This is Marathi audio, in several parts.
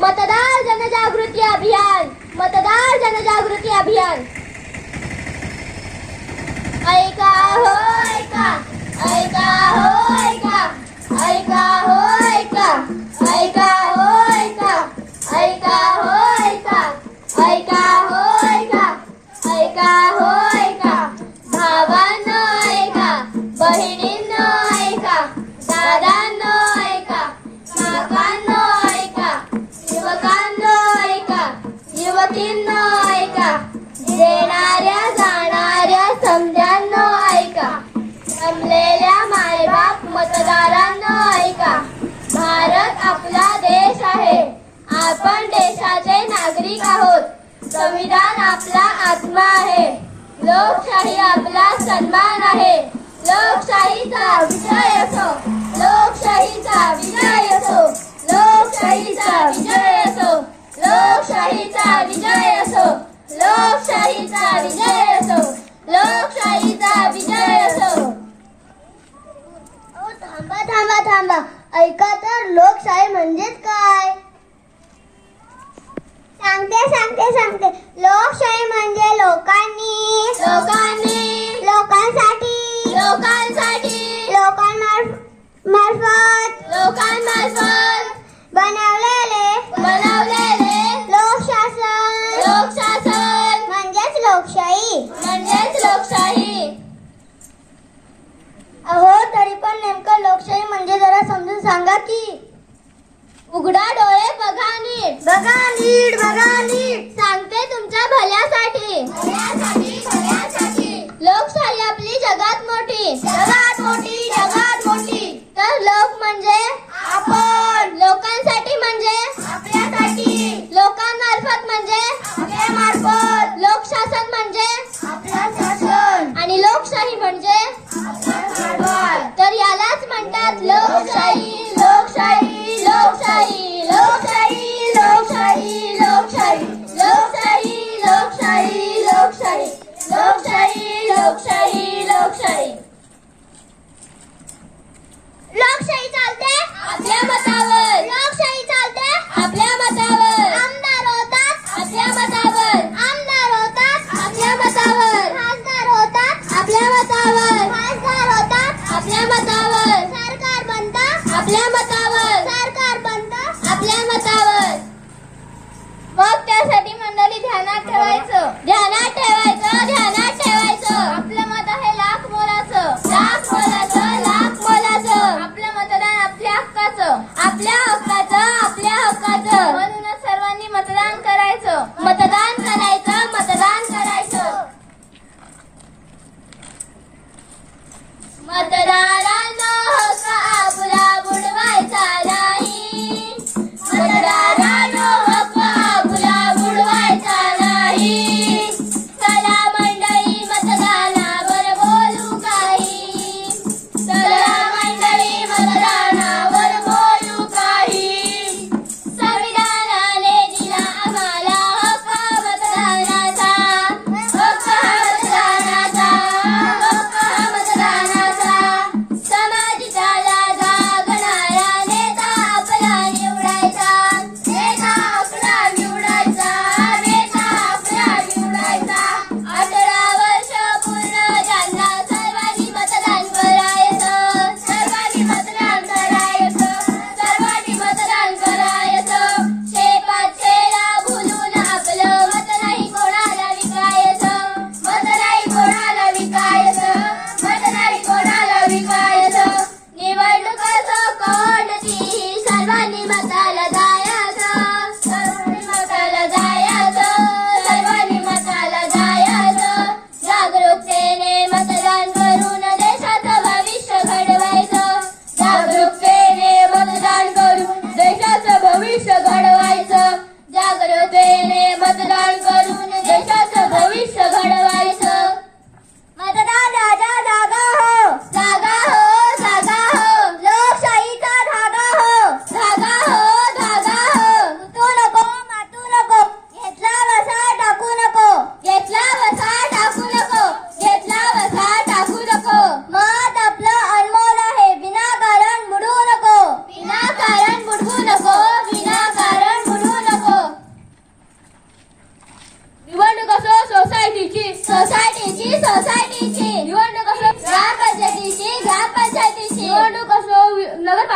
मतदार जनजागृती अभियान मतदार जनजागृती अभियान. ऐका हो ऐका ऐका हो. आपण देशाचे नागरिक आहोत. संविधान आपला आत्मा आहे. लोकशाही आपला सन्मान आहे. लोकशाहीचा विजय असो. लोकशाहीचा विजय असो. लोकशाहीचा विजय असो. लोकशाहीचा विजय असो. लोकशाहीचा विजय असो. लोकशाहीचा विजय असो. थांबा थांबा थांबा. ऐका तर लोकशाही म्हणजेच काय? सांगते सांगते सांगते. लोकशाही म्हणजे लोकांनी. लोकांनी. लोकांसाठी. लोकांसाठी. लोकांमार्फत लोकांमार्फत. बनवलेले. बनवलेले. लोकशासन. लोकशासन. म्हणजेच लोकशाही. म्हणजेच लोकशाही. अहो तरी पण नेमकं लोकशाही म्हणजे जरा समजून सांगा की. उघडा डोळे नीट. बघा नीट बघा नीट. सांगते तुमच्या भल्यासाठी. लोकशाही आपली जगात मोठी. जगात मोठी जगात मोठी. तर लोक म्हणजे आपण. लोकांसाठी म्हणजे 再来一次。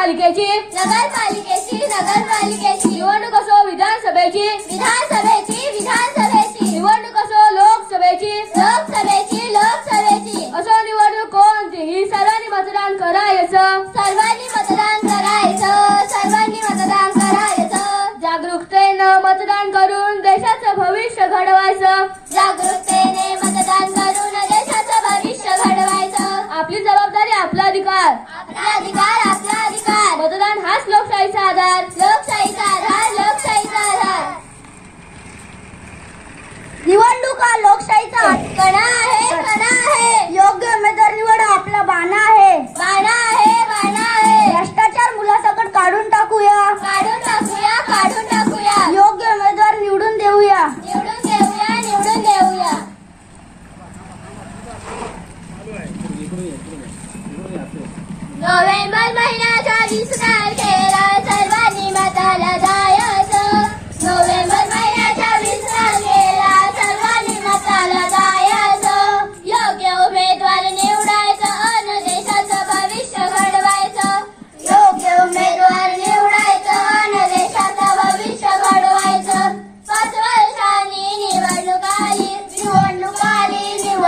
नगरपालिकेची. नगरपालिकेची नगरपालिकेची. निवडणूक असो विधानसभेची. विधानसभेची विधानसभेची. निवडणूक असो लोकसभेची. लोकसभेची लोकसभेची. असो निवडणूक कोणतीही सर्वांनी मतदान करायचं. सर्वांनी मतदान करायचं. सर्वांनी मतदान करायचं. जागरूकतेनं मतदान करून देशाचं भविष्य घडवायचं. जागरूकतेने मतदान करून देशाचं भविष्य घडवायचं. आपली जबाबदारी आपला अधिकार. आपला अधिकार आपला लोकशाहीचा आधार लोकशाहीचा आधार लोक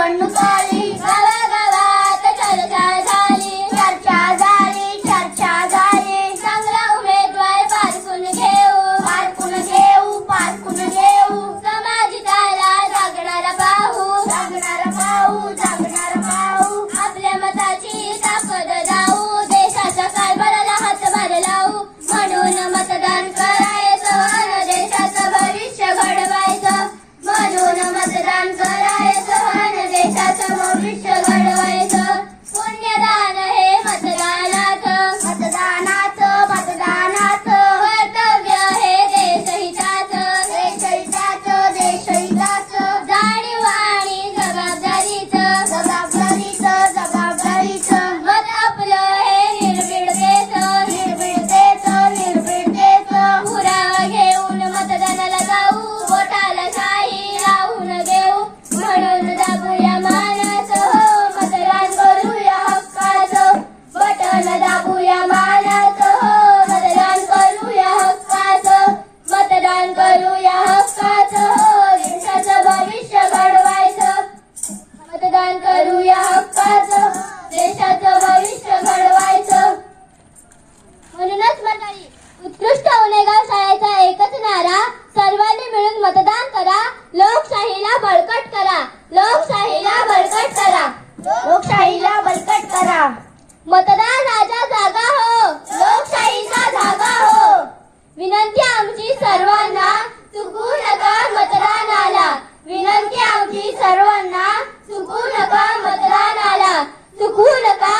आली निवडणूक दाबूया मतदान करूया मतदान करूया देशाचं भविष्य घडवायचं. मतदान करूया देशाचं भविष्य घडवायचं. म्हणूनच मंडळी उत्कृष्ट उनेगाव शाळेचा एकच नारा सर्वांनी मिळून मतदान करा लोकशाहीला बळकट करा लोकशाहीला बळकट करा लोकशाहीला बळकट करा. मतदार राजा जागा हो. लोकशाहीचा धागा हो. विनंती आमची सर्वांना चुकू नका मतदानाला विनंती आमची सर्वांना चुकू नका मतदानाला चुकू नका